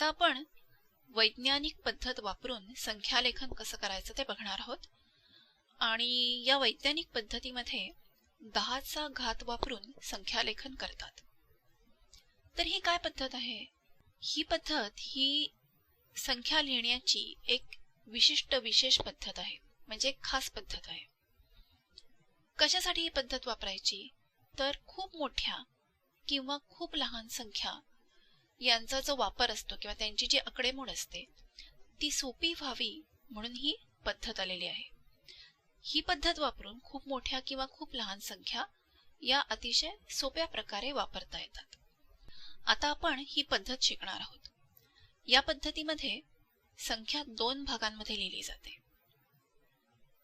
आता आपण वैज्ञानिक पद्धत वापरून संख्यालेखन कसं करायचं ते बघणार आहोत. आणि या वैज्ञानिक पद्धतीमध्ये दहाचा घात वापरून संख्यालेखन करतात. तर ही काय पद्धत आहे? ही पद्धत ही संख्या लिहिण्याची एक विशिष्ट विशेष पद्धत आहे. म्हणजे एक खास पद्धत आहे. कशासाठी ही पद्धत वापरायची? तर खूप मोठ्या किंवा खूप लहान संख्या यांचा जो वापर असतो किंवा त्यांची जी आकडेमोड असते ती सोपी व्हावी म्हणून ही पद्धत आलेली आहे. ही पद्धत वापरून खूप मोठ्या किंवा खूप लहान संख्या या अतिशय सोप्या प्रकारे वापरता येतात. आता आपण ही पद्धत शिकणार आहोत. या पद्धतीमध्ये संख्या दोन भागांमध्ये लिहिली जाते.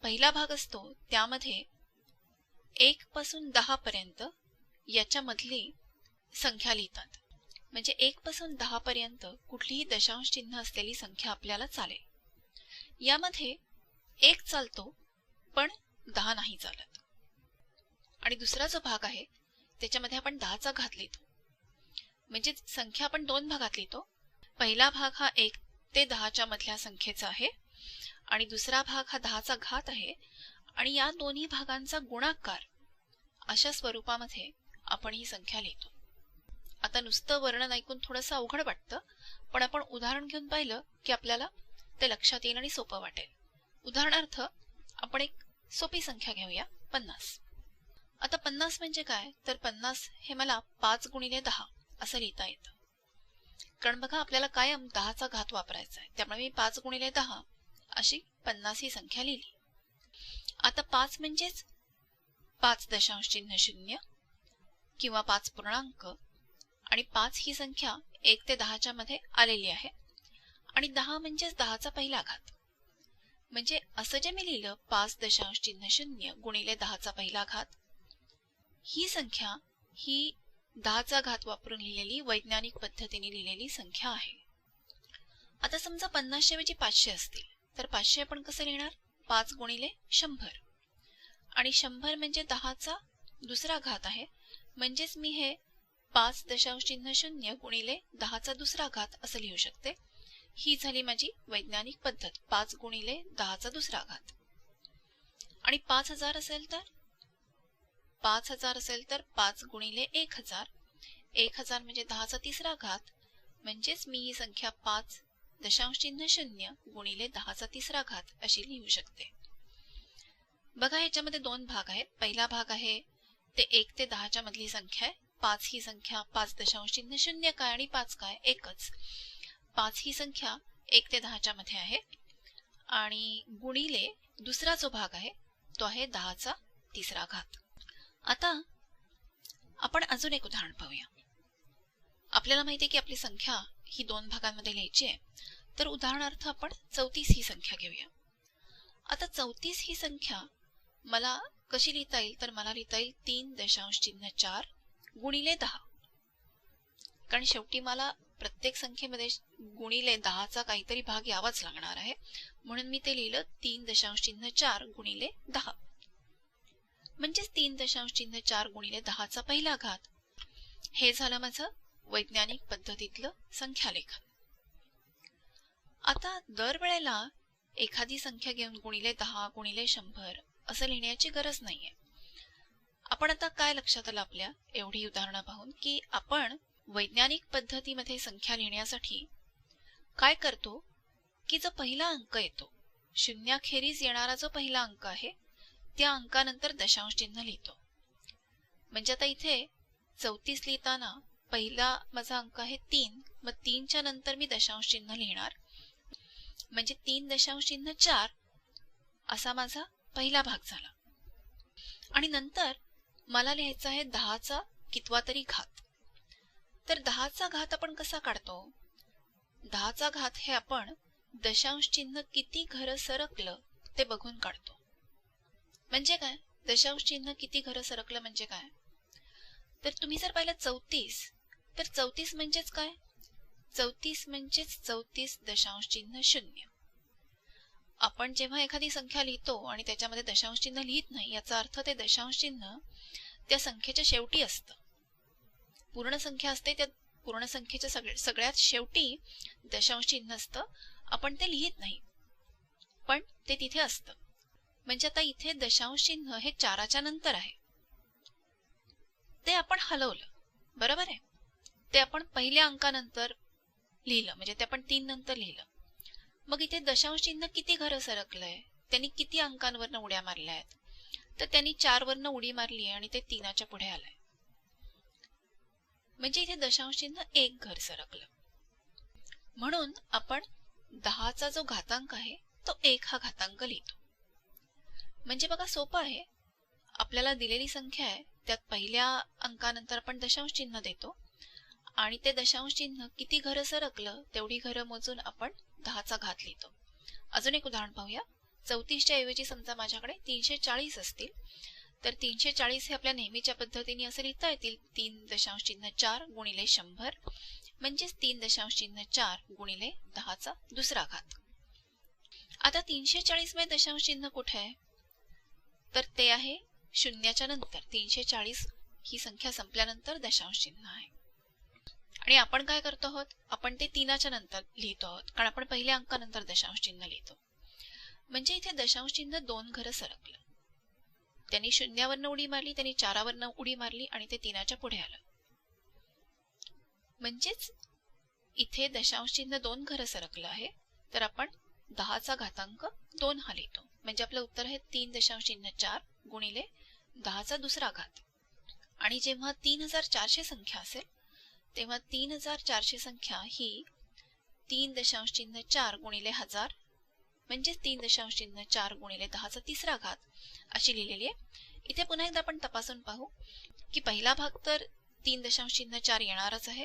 पहिला भाग असतो त्यामध्ये एक पासून दहा पर्यंत याच्यामधली संख्या लिहितात. म्हणजे एक पासून दहा पर्यंत कुठलीही दशांश चिन्ह असलेली संख्या आपल्याला चालेल. यामध्ये एक चालतो पण दहा नाही चालत. आणि दुसरा जो भाग आहे त्याच्यामध्ये आपण दहाचा घात लिहितो. म्हणजे संख्या आपण दोन भागात लिहितो. पहिला भाग हा एक ते दहाच्या मधल्या संख्येचा आहे आणि दुसरा भाग हा दहाचा घात आहे. आणि या दोन्ही भागांचा गुणाकार अशा स्वरूपामध्ये आपण ही संख्या लिहितो. आता नुसतं वर्णन ऐकून थोडंसं अवघड वाटतं पण आपण उदाहरण घेऊन पाहिलं की आपल्याला ते लक्षात येईल आणि सोपं वाटेल. उदाहरणार्थ आपण एक सोपी संख्या घेऊया पन्नास. आता पन्नास म्हणजे काय? तर पन्नास हे मला पाच गुणिले दहा असं लिहिता येतं. कारण बघा आपल्याला कायम दहाचा घात वापरायचा आहे. त्यामुळे मी पाच गुणिले दहा अशी पन्नास ही संख्या लिहिली. आता पाच म्हणजेच पाच दशांश चिन्ह शून्य किंवा पाच पूर्णांक आणि पाच ही संख्या एक ते दहाच्या मध्ये आलेली आहे. आणि दहा म्हणजेच दहाचा पहिला घात. म्हणजे असं जे मी लिहिलं पाच दशांश चिन्ह शून्य गुणिले दहाचा पहिला घात ही संख्या ही दहाचा घात वापरून लिहिलेली वैज्ञानिक पद्धतीने लिहिलेली संख्या आहे. आता समजा पन्नासशे ऐवजी पाचशे असतील तर पाचशे आपण कसं लिहिणार? पाच गुणिले शंभर. आणि शंभर म्हणजे दहाचा दुसरा घात आहे. म्हणजेच मी हे पाच दशांश चिन्ह शून्य गुणिले दहाचा दुसरा घात असं लिहू शकते. ही झाली माझी वैज्ञानिक पद्धत. पाच गुणिले दहाचा दुसरा घात. आणि पाच हजार असेल तर? पाच हजार असेल तर पाच गुणिले एक हजार. एक हजार म्हणजे दहाचा तिसरा घात. म्हणजेच मी ही संख्या पाच दशांश चिन्ह शून्य गुणिले दहाचा तिसरा घात अशी लिहू शकते. बघा ह्याच्यामध्ये दोन भाग आहेत. पहिला भाग आहे ते एक ते दहाच्या मधली संख्या आहे. पाच ही संख्या पाच दशांश चिन्ह शून्य काय आणि पाच काय एकच. पाच ही संख्या एक ते दहाच्या मध्ये आहे. आणि गुणिले दुसरा जो भाग आहे तो आहे दहाचा तिसरा घात. आता आपण अजून एक उदाहरण पाहूया. आपल्याला माहिती आहे की आपली संख्या ही दोन भागांमध्ये लिहायची आहे. तर उदाहरणार्थ आपण चौतीस ही संख्या घेऊया. आता चौतीस ही संख्या मला कशी लिहिता येईल? तर मला लिहिता येईल तीन दशांश चिन्ह चार गुणिले दहा. कारण शेवटी मला प्रत्येक संख्येमध्ये गुणिले दहाचा काहीतरी भाग यावाच लागणार आहे. म्हणून मी ते लिहिलं तीन दशांश चिन्ह चार गुणिले दहा. म्हणजेच तीन दशांश चिन्ह चार गुणिले दहाचा पहिला घात. हे झालं माझं वैज्ञानिक पद्धतीतलं संख्यालेखन. आता दरवेळेला एखादी संख्या घेऊन गुणिले दहा गुणिले शंभर असं लिहिण्याची गरज नाहीये. आपण आता काय लक्षात आलं आपल्या एवढी उदाहरणं पाहून? की आपण वैज्ञानिक पद्धतीमध्ये संख्या लिहिण्यासाठी काय करतो? की जो पहिला अंक येतो शून्याखेरीज येणारा जो पहिला अंक आहे त्या अंकानंतर दशांश चिन्ह लिहितो. म्हणजे आता इथे चौतीस लिहिताना पहिला माझा अंक आहे तीन मग तीनच्या नंतर मी दशांश चिन्ह लिहिणार. म्हणजे तीन दशांश चिन्ह चार असा माझा पहिला भाग झाला. आणि नंतर मला लिहायचं आहे दहाचा कितवा तरी घात. तर दहाचा घात आपण कसा काढतो? दहाचा घात हे आपण दशांश चिन्ह किती घर सरकलं ते बघून काढतो. म्हणजे काय? दशांश चिन्ह किती घर सरकलं म्हणजे काय? तर तुम्ही जर पाहिलं चौतीस तर चौतीस म्हणजेच काय? चौतीस म्हणजेच चौतीस दशांश चिन्ह शून्य. आपण जेव्हा एखादी संख्या लिहितो आणि त्याच्यामध्ये दशांश चिन्ह लिहित नाही याचा अर्थ ते दशांश चिन्ह त्या संख्येच्या शेवटी असतं. पूर्ण संख्या असते त्या पूर्ण संख्येच्या सगळ्यात शेवटी दशांश चिन्ह असतं. आपण ते लिहित नाही पण ते तिथे असतं. म्हणजे आता इथे दशांश चिन्ह हे चाराच्या नंतर आहे. ते आपण हलवलं बरोबर आहे? ते आपण पहिल्या अंकानंतर लिहिलं म्हणजे ते आपण तीन नंतर लिहिलं. मग इथे दशांश चिन्ह किती घरं सरकलंय? त्यांनी किती अंकांवरनं उड्या मारल्या आहेत? तर त्यांनी चार वरनं उडी मारली आणि ते तीनाच्या पुढे आलंय. म्हणजे इथे दशांश चिन्ह एक घर सरकलं. म्हणून आपण दहाचा जो घातांक आहे तो एक हा घातांक लिहितो. म्हणजे बघा सोपं आहे. आपल्याला दिलेली संख्या आहे त्यात पहिल्या अंकानंतर आपण दशांश चिन्ह देतो. आणि ते दशांश चिन्ह किती घरं सरकलं तेवढी घरं मोजून आपण दहाचा घात लिहितो. अजून एक उदाहरण पाहूया. चौतीसच्या ऐवजी समजा माझ्याकडे तीनशे चाळीस असतील तर तीनशे चाळीस हे आपल्या नेहमीच्या पद्धतीने असं लिहिता येतील. तीन दशांश चिन्ह चार गुणिले शंभर म्हणजेच तीन दशांश चिन्ह चार गुणिले दहाचा दुसरा घात. आता तीनशे चाळीसमध्ये दशांश चिन्ह कुठे आहे? तर ते आहे शून्याच्या नंतर. तीनशे चाळीस ही संख्या संपल्यानंतर दशांश चिन्ह आहे. आणि आपण काय करतो आहोत? आपण ते तीनाच्या नंतर लिहितो आहोत. कारण आपण पहिल्या अंकानंतर दशांश चिन्ह लिहितो. म्हणजे इथे दशांश चिन्ह दोन घरं सरकलं. त्यांनी शून्यावरनं उडी मारली त्यांनी चारावरनं उडी मारली आणि ते तीनाच्या पुढे आलं. म्हणजेच इथे दशांश चिन्ह दोन घरं सरकलं आहे तर आपण दहाचा घातांक दोन हा लिहितो. म्हणजे आपलं उत्तर आहे तीन दशांश चिन्ह चार गुणिले दहाचा दुसरा घात. आणि जेव्हा तीन हजार चारशे संख्या असेल तेव्हा तीन हजार चारशे संख्या ही तीन दशांश चिन्ह चार गुणिले हजार म्हणजेच तीन दशांश चिन्ह चार गुणिले दहाचा तिसरा घात अशी लिहिलेली आहे. इथे पुन्हा एकदा आपण तपासून पाहू की पहिला भाग तर तीन दशांश चिन्ह चार येणारच आहे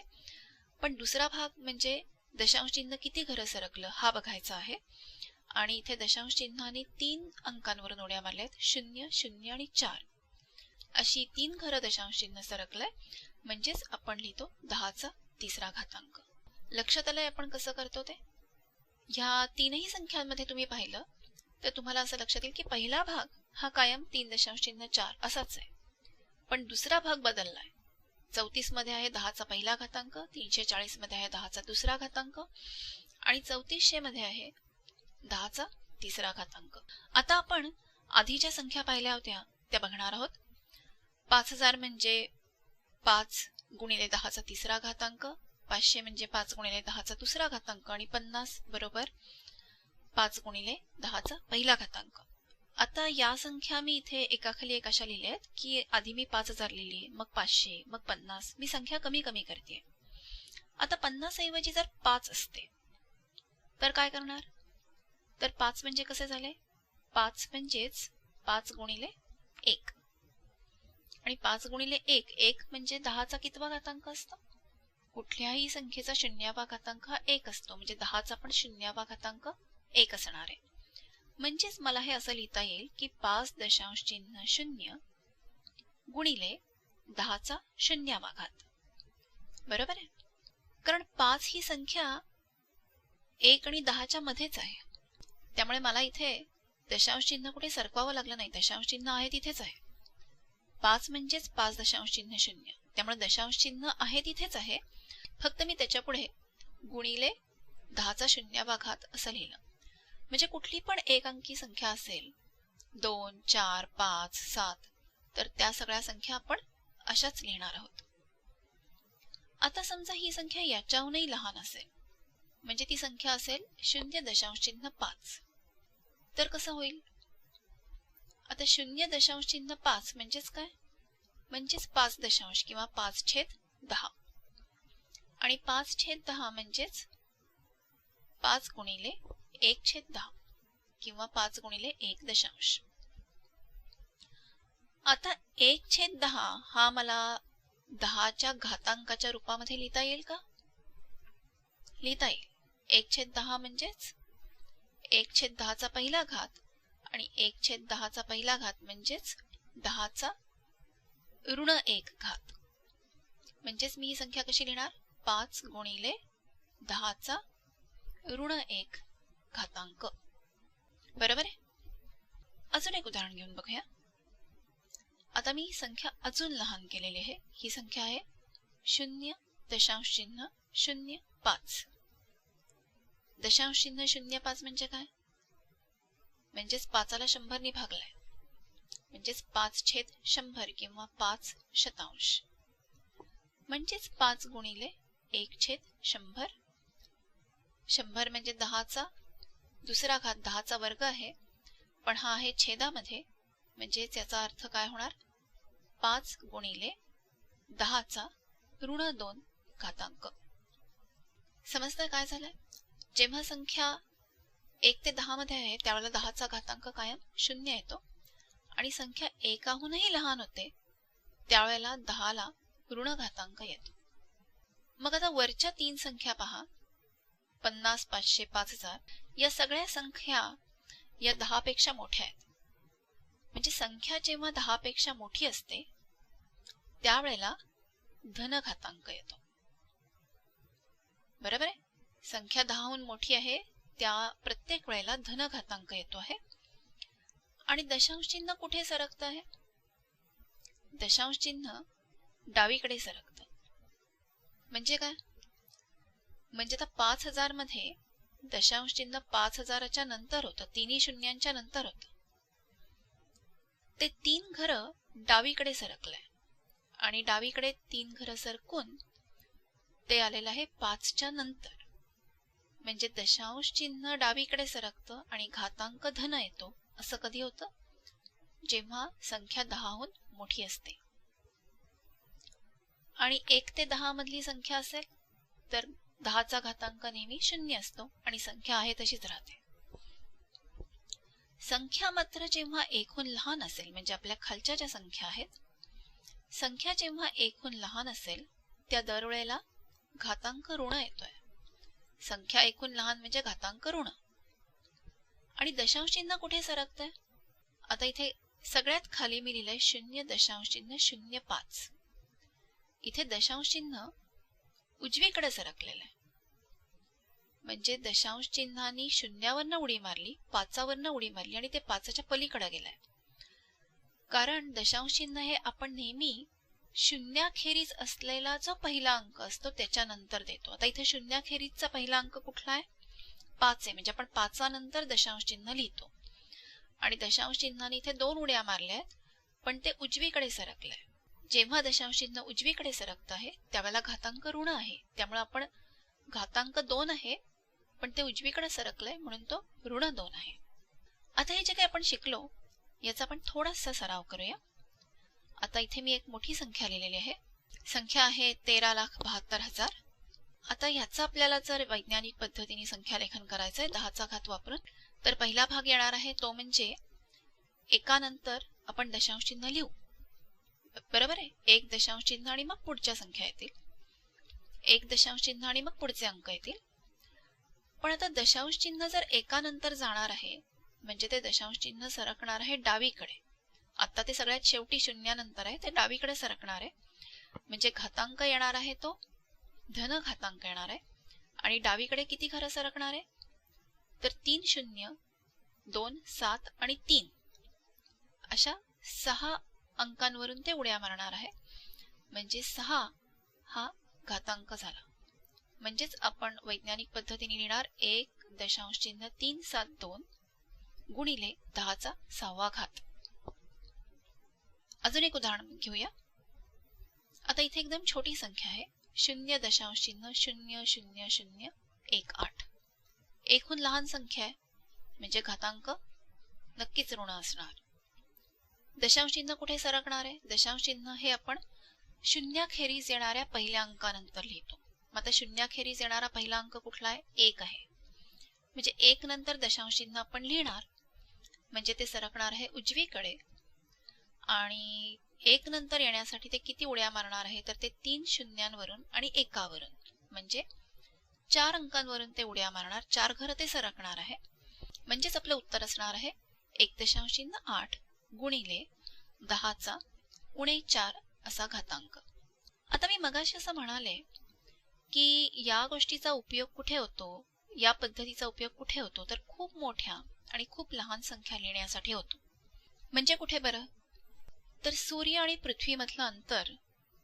पण दुसरा भाग म्हणजे दशांश चिन्ह किती घरं सरकलं हा बघायचा आहे. आणि इथे दशांश चिन्हाने तीन अंकांवरून उड्या मारल्या आहेत शून्य शून्य आणि चार. अशी तीन घरं दशांश चिन्ह सरकलंय. म्हणजेच आपण लिहितो दहाचा तिसरा घातांक. लक्षात आलंय आपण कसं करतो ते? ह्या तीनही संख्यांमध्ये तुम्ही पाहिलं तर तुम्हाला असं लक्षात येईल की पहिला भाग हा कायम तीन दशांश चिन्ह चार असाच आहे. पण दुसरा भाग बदललाय. चौतीसमध्ये आहे दहाचा पहिला घातांक तीनशे चाळीसमध्ये आहे दहाचा दुसरा घातांक आणि चौतीसशे मध्ये आहे दहाचा तिसरा घातांक. आता आपण आधीच्या संख्या पाहिल्या होत्या त्या बघणार आहोत. पाच हजार म्हणजे पाच गुणिले दहाचा तिसरा घातांक पाचशे म्हणजे पाच गुणिले दहाचा दुसरा घातांक आणि पन्नास बरोबर पाच गुणिले दहाचा पहिला घातांक. आता या संख्या मी इथे एकाखाली एक अशा लिहिल्या आहेत की आधी मी पाच हजार लिहिली मग पाचशे मग पन्नास मी संख्या कमी कमी करते आता पन्नास ऐवजी जर पाच असते तर काय करणार? तर पाच म्हणजे कसे झाले? पाच म्हणजेच पाच गुणिले एक. आणि पाच गुणिले एक एक म्हणजे दहाचा कितवा घातांक असतो? कुठल्याही संख्येचा शून्यावा घातांक हा एक असतो म्हणजे दहाचा पण शून्यावा घातांक एक असणार आहे. म्हणजेच मला हे असं लिहिता येईल की पाच दशांश चिन्ह शून्य गुणिले दहाचा शून्यावा घात. बरोबर आहे? कारण पाच ही संख्या एक आणि दहाच्या मध्येच आहे. त्यामुळे मला इथे दशांश चिन्ह कुठे सरकवावं लागलं नाही दशांश चिन्ह आहे तिथेच आहे. पाच म्हणजेच पाच दशांश चिन्ह शून्य. त्यामुळे दशांश चिन्ह आहे तिथेच आहे. फक्त मी त्याच्या पुढे गुणिले दहाचा शून्य घात असं लिहिलं. म्हणजे कुठली पण एक अंकी संख्या असेल दोन चार पाच सात तर त्या सगळ्या संख्या आपण अशाच लिहिणार आहोत. आता समजा ही संख्या याच्याहूनही लहान असेल म्हणजे ती संख्या असेल शून्य दशांश चिन्ह पाच. तर कसं होईल? आता शून्य दशांश चिन्ह पाच म्हणजेच काय? म्हणजेच पाच दशांश किंवा पाच छेद दहा. आणि पाच छेद दहा म्हणजेच पाच गुणिले एक छेद दहा किंवा पाच गुणिले एक दशांश. आता एक छेद दहा हा मला दहाच्या घातांकाच्या रूपामध्ये लिहिता येईल का? लिहिता येईल. एक छेद दहा म्हणजेच एक छेद दहाचा पहिला घात आणि एक छेद दहाचा पहिला घात म्हणजेच दहाचा ऋण एक घात. म्हणजेच मी ही संख्या कशी लिहिणार? पाच गुणिले दहाचा ऋण एक घातांक. बरोबर आहे? अजून एक उदाहरण घेऊन बघूया. आता मी ही संख्या अजून लहान केलेली आहे. ही संख्या आहे शून्य दशांश चिन्ह शून्य पाच. दशांश चिन्ह शून्य पाच म्हणजे काय? म्हणजेच पाचाला शंभरनी भागलाय म्हणजेच पाच छेद शंभर किंवा पाच शतांश. म्हणजेच पाच गुणिले एक छेद शंभर. शंभर म्हणजे दहाचा दुसरा घात दहाचा वर्ग आहे. पण हा आहे छेदामध्ये म्हणजे याचा अर्थ काय होणार? पाच गुणिले दहाचा ऋण दोन घातांक. समजतं काय झालंय? जेव्हा संख्या एक ते दहा मध्ये आहे त्यावेळेला दहाचा घातांक कायम शून्य येतो. आणि संख्या एकाहूनही लहान होते त्यावेळेला दहाला ऋण घातांक येतो. मग आता वरच्या तीन संख्या पहा. पन्नास पाचशे पाच हजार या सगळ्या संख्या या दहा पेक्षा मोठ्या आहेत. म्हणजे संख्या जेव्हा दहा पेक्षा मोठी असते त्यावेळेला धनघातांक येतो. बरोबर आहे? संख्या दहाहून मोठी आहे त्या प्रत्येक वेळेला धनघातांक येतो आहे. आणि दशांश चिन्ह कुठे सरकत आहे? दशांश चिन्ह डावीकडे सरकत. म्हणजे काय? म्हणजे आता पाच हजारमध्ये दशांश चिन्ह पाच हजाराच्या नंतर होतं. तिन्ही शून्यांच्या नंतर होत. ते तीन घर डावीकडे सरकलंय. आणि डावीकडे तीन घर सरकून ते आलेलं आहे पाचच्या नंतर. म्हणजे दशांश चिन्ह डावीकडे सरकतं आणि घातांक धन येतो. असं कधी होतं? जेव्हा संख्या दहाहून मोठी असते. आणि एक ते दहा मधली संख्या असेल तर दहाचा घातांक नेहमी शून्य असतो आणि संख्या आहे तशीच राहते. संख्या मात्र जेव्हा एकहून लहान असेल म्हणजे आपल्या खालच्या ज्या संख्या आहेत संख्या जेव्हा एकहून लहान असेल त्या दरवेळेला घातांक ऋण येतोय. संख्या एकूण लहान म्हणजे घातांक ऋण आणि दशांश चिन्ह कुठे सरकतंय? आता इथे सगळ्यात खाली मी लिहिलंय शून्य दशांश चिन्ह शून्य पाच. इथे दशांश चिन्ह उजवीकडे सरकलेलं आहे. म्हणजे दशांश चिन्हानी शून्यावरनं उडी मारली पाचावरनं उडी मारली आणि ते पाचाच्या पलीकडे गेलाय. कारण दशांश चिन्ह हे आपण नेहमी शून्याखेरीज असलेला जो पहिला अंक असतो त्याच्यानंतर देतो. आता इथे शून्याखेरीजचा पहिला अंक कुठला आहे? पाच आहे. म्हणजे आपण पाचानंतर दशांश चिन्ह लिहितो. आणि दशांश चिन्हाने इथे दोन उड्या मारल्या आहेत पण ते उजवीकडे सरकलंय. जेव्हा दशांश चिन्ह उजवीकडे सरकत आहे त्यावेळेला घातांक ऋण आहे. त्यामुळे आपण घातांक दोन आहे पण ते उजवीकडे सरकलंय म्हणून तो ऋण दोन आहे. आता हे जे काही आपण शिकलो याचा आपण थोडासा सराव करूया. आता इथे मी एक मोठी संख्या लिहिलेली आहे. संख्या आहे तेरा लाख बहात्तर हजार. आता ह्याचा आपल्याला जर वैज्ञानिक पद्धतीने संख्या लेखन करायचंय दहाचा घात वापरून तर पहिला भाग येणार आहे तो म्हणजे एकानंतर आपण दशांश चिन्ह लिहू. बरोबर आहे? एक दशांश चिन्ह आणि मग पुढच्या संख्या येतील. एक दशांश चिन्ह आणि मग पुढचे अंक येतील. पण आता दशांश चिन्ह जर एकानंतर जाणार आहे म्हणजे ते दशांश चिन्ह सरकणार आहे डावीकडे. आता ते सगळ्यात शेवटी शून्यानंतर आहे ते डावीकडे सरकणार आहे. म्हणजे घातांक येणार आहे तो धन घातांक येणार आहे. आणि डावीकडे किती घरं सरकणार आहे? तर तीन शून्य दोन सात आणि तीन. अशा सहा अंकांवरून ते उड्या मारणार आहे. म्हणजे सहा हा घातांक झाला. म्हणजेच आपण वैज्ञानिक पद्धतीने लिहिणार एक दशांश चिन्ह तीन सात दोन गुणिले दहाचा सहावा घात. अजून एक उदाहरण घेऊया. आता इथे एकदम छोटी संख्या आहे. शून्य दशांश चिन्ह शून्य शून्य शून्य एक आठ. एकूण लहान संख्या आहे. म्हणजे घातांक नक्कीच ऋण असणार. दशांश चिन्ह कुठे सरकणार आहे? दशांश चिन्ह हे आपण शून्याखेरीज येणाऱ्या पहिल्या अंकानंतर लिहितो. मग आता शून्याखेरीज येणारा पहिला अंक कुठला आहे? एक आहे. म्हणजे एक नंतर दशांश चिन्ह आपण लिहिणार. म्हणजे ते सरकणार आहे उजवीकडे. आणि एक नंतर येण्यासाठी ते किती उड्या मारणार आहे तर ते तीन शून्यांवरून आणि एकावरून. म्हणजे चार अंकांवरून ते उड्या मारणार चार घर ते सरकणार आहे. म्हणजेच आपलं उत्तर असणार आहे एक दशांश चिन्ह आठ गुणिले दहाचा उणे चार असा घातांक. आता मी मगाशी असं म्हणाले की या गोष्टीचा उपयोग कुठे होतो या पद्धतीचा उपयोग कुठे होतो तर खूप मोठ्या आणि खूप लहान संख्या लिहिण्यासाठी होतो. म्हणजे कुठे बरं? तर सूर्य आणि पृथ्वीमधलं अंतर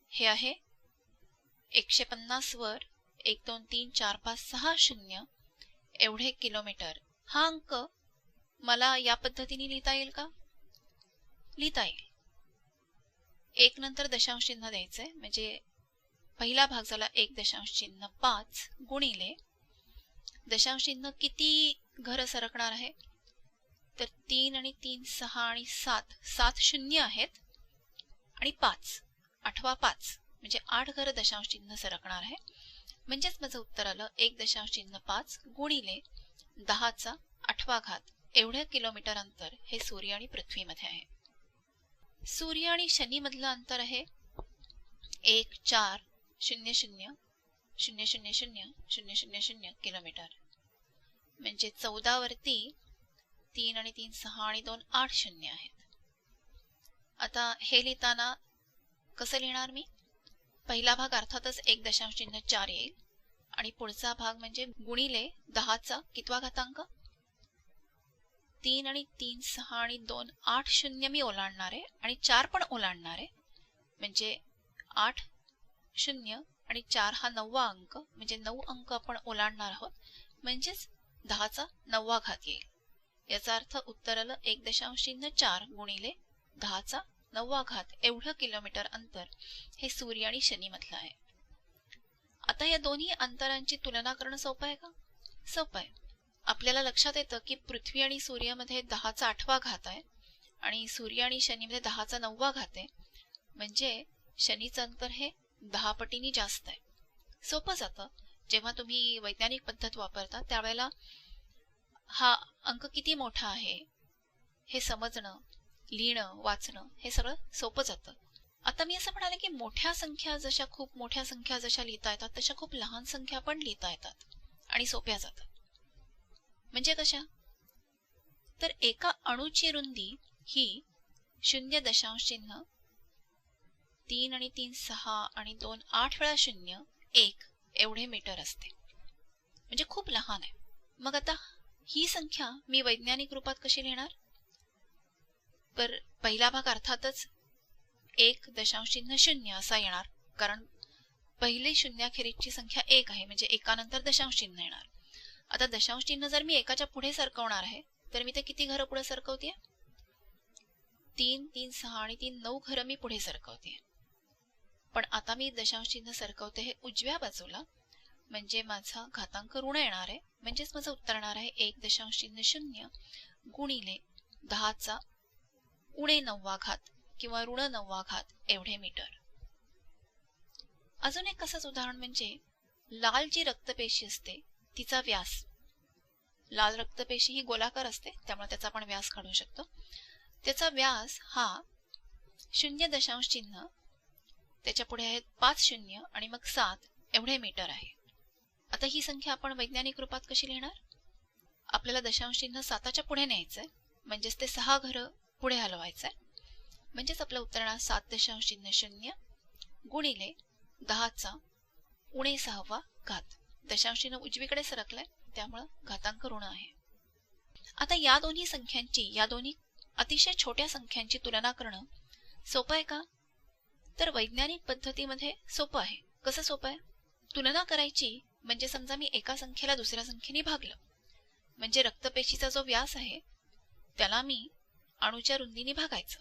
हे आहे एकशे पन्नास वर एक दोन तीन चार पाच सहा शून्य एवढे किलोमीटर. हा अंक मला या पद्धतीने लिहिता येईल का? लिहिता येईल. एक नंतर दशांश चिन्ह द्यायचंय म्हणजे पहिला भाग झाला एक दशांश चिन्ह पाच गुणिले दशांश चिन्ह किती घर सरकणार आहे? तर तीन आणि तीन सहा आणि सात सात शून्य आहेत. आणि पाच. आठवा पाच म्हणजे आठ घर दशांश चिन्ह सरकणार आहे. म्हणजेच माझं उत्तर आलं एक दशांश चिन्ह पाच गुणिले दहाचा आठवा घात. एवढ्या किलोमीटर अंतर हे सूर्य आणि पृथ्वीमध्ये आहे. सूर्य आणि शनी मधलं अंतर आहे एक चार शून्य शून्य शून्य शून्य शून्य शून्य शून्य शून्य किलोमीटर. म्हणजे चौदा वरती तीन आणि तीन सहा आणि दोन आठ शून्य आहेत. आता हे लिहिताना कसं लिहिणार मी? पहिला भाग अर्थातच एक दशांश चिन्ह चार येईल. आणि पुढचा भाग म्हणजे गुणिले दहाचा कितवा घातांक तीन आणि तीन सहा आणि दोन आठ शून्य मी ओलांडणार आहे आणि चार पण ओलांडणार. आहे म्हणजे आठ शून्य आणि चार हा नववा अंक म्हणजे नऊ अंक आपण ओलांडणार आहोत. म्हणजेच दहाचा नववा घात येईल. याचा अर्थ उत्तर आलं एक दशांश चिन्ह चार गुणिले दहाचा नववा घात एवढं किलोमीटर अंतर हे सूर्य आणि शनी मधलं आहे. आता या दोन्ही अंतरांची तुलना करणं सोपं आहे का? सोपं आहे. आपल्याला लक्षात येतं की पृथ्वी आणि सूर्यामध्ये दहाचा आठवा घात आहे आणि सूर्य आणि शनीमध्ये दहाचा नववा घात आहे. म्हणजे शनीचं अंतर हे दहा पटीने जास्त आहे. सोपं जातं. जेव्हा तुम्ही वैज्ञानिक पद्धत वापरता त्यावेळेला हा अंक किती मोठा आहे हे समजणं लिहिणं वाचणं हे सगळं सोपं जातं. आता मी असं म्हणाले की मोठ्या संख्या जशा खूप मोठ्या संख्या जशा लिहिता येतात तशा खूप लहान संख्या पण लिहिता येतात आणि सोप्या जातात. म्हणजे कशा? तर एका अणूची रुंदी ही शून्य दशांश चिन्ह तीन आणि तीन सहा आणि दोन आठ वेळा शून्य एक एवढे मीटर असते. म्हणजे खूप लहान आहे. मग आता ही संख्या मी वैज्ञानिक रूपात कशी लिहिणार? तर पहिला भाग अर्थातच एक दशांश चिन्ह शून्य असा येणार. कारण पहिले शून्याखेरीजची संख्या एक आहे म्हणजे एकानंतर दशांश चिन्ह येणार. आता दशांश चिन्ह जर मी एकाच्या पुढे सरकवणार आहे तर मी ते किती घरं पुढे सरकवते तीन तीन सहा आणि तीन नऊ घरं मी पुढे सरकवते पण आता मी दशांश चिन्ह सरकवते हे उजव्या बाजूला म्हणजे माझा घातांक ऋण येणार आहे म्हणजेच माझं उत्तर येणार आहे एक दशांश चिन्ह शून्य गुणिले दहाचा उणे नववा घात किंवा ऋण नववा घात एवढे मीटर. अजून एक असंच उदाहरण म्हणजे लाल जी रक्तपेशी असते तिचा व्यास. लाल रक्तपेशी ही गोलाकार असते त्यामुळे त्याचा आपण व्यास काढू शकतो. त्याचा व्यास हा शून्य दशांश चिन्ह त्याच्या पुढे आहेत पाच शून्य आणि मग सात एवढे मीटर आहे. आता ही संख्या आपण वैज्ञानिक रूपात कशी लिहिणार? आपल्याला दशांश चिन्ह साताच्या पुढे न्यायचंय म्हणजेच ते सहा घरं पुढे हलवायचंय. म्हणजेच आपलं उत्तर सात दशांश चिन्ह शून्य गुणिले दहाचा उणे सहावा घात. दशांशीनं उजवीकडे सरकलाय त्यामुळं घातांक ऋण आहे. आता या दोन्ही संख्यांची या दोन्ही अतिशय छोट्या संख्यांची तुलना करणं सोपं आहे का? तर वैज्ञानिक पद्धतीमध्ये सोपं आहे. कसं सोपं आहे? तुलना करायची म्हणजे समजा मी एका संख्येला दुसऱ्या संख्येने भागलं. म्हणजे रक्तपेशीचा जो व्यास आहे त्याला मी अणूच्या रुंदीने भागायचं.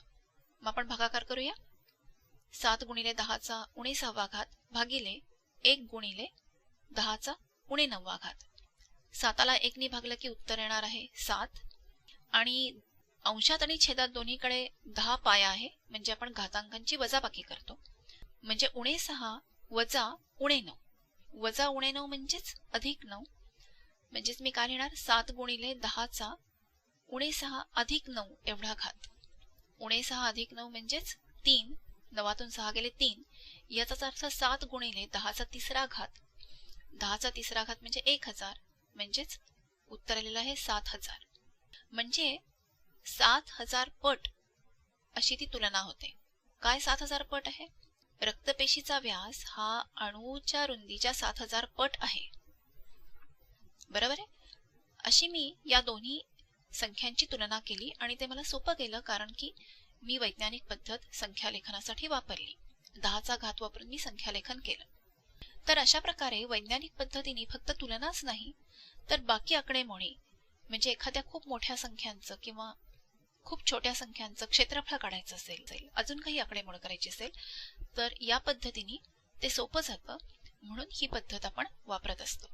मग आपण भागाकार करूया. सात गुणिले दहाचा उणे सहावा घात भागिले एक गुणिले दहाचा उणे नववा घात साताला एकने भागलं की उत्तर येणार आहे सात. आणि अंशात आणि छेदात दोन्हीकडे दहा पाया आहे म्हणजे आपण घातांकांची वजाबाकी करतो. म्हणजे उणे सहा वजा उणे नऊ वजा उणे नऊ म्हणजेच अधिक नऊ. म्हणजेच मी काय लिहिणार? सात गुणिले दहाचा उणे सहा अधिक नऊ एवढा घात. उणे सहा अधिक नऊ म्हणजेच तीन. नवातून सहा गेले तीन. याचाच अर्थ सात गुणिले दहाचा तिसरा घात. दहाचा तिसरा घात म्हणजे एक हजार. म्हणजेच उत्तर आलेलं आहे सात हजार. म्हणजे सात हजार पट अशी ती तुलना होते. काय सात हजार पट आहे? रक्तपेशीचा व्यास हा अणूच्या रुंदीच्या सात हजार पट आहे. बरोबर आहे? अशी मी या दोन्ही संख्यांची तुलना केली आणि ते मला सोपं गेलं कारण की मी वैज्ञानिक पद्धत संख्यालेखनासाठी वापरली. दहाचा घात वापरून मी संख्यालेखन केलं. तर अशा प्रकारे वैज्ञानिक पद्धतीने फक्त तुलनाच नाही तर बाकी आकडेमोडी म्हणजे एखाद्या खूप मोठ्या संख्यांचं किंवा खूप छोट्या संख्यांचं क्षेत्रफळ काढायचं असेल अजून काही आकडेमोड करायची असेल तर या पद्धतीने ते सोपं जातं म्हणून ही पद्धत आपण वापरत असतो.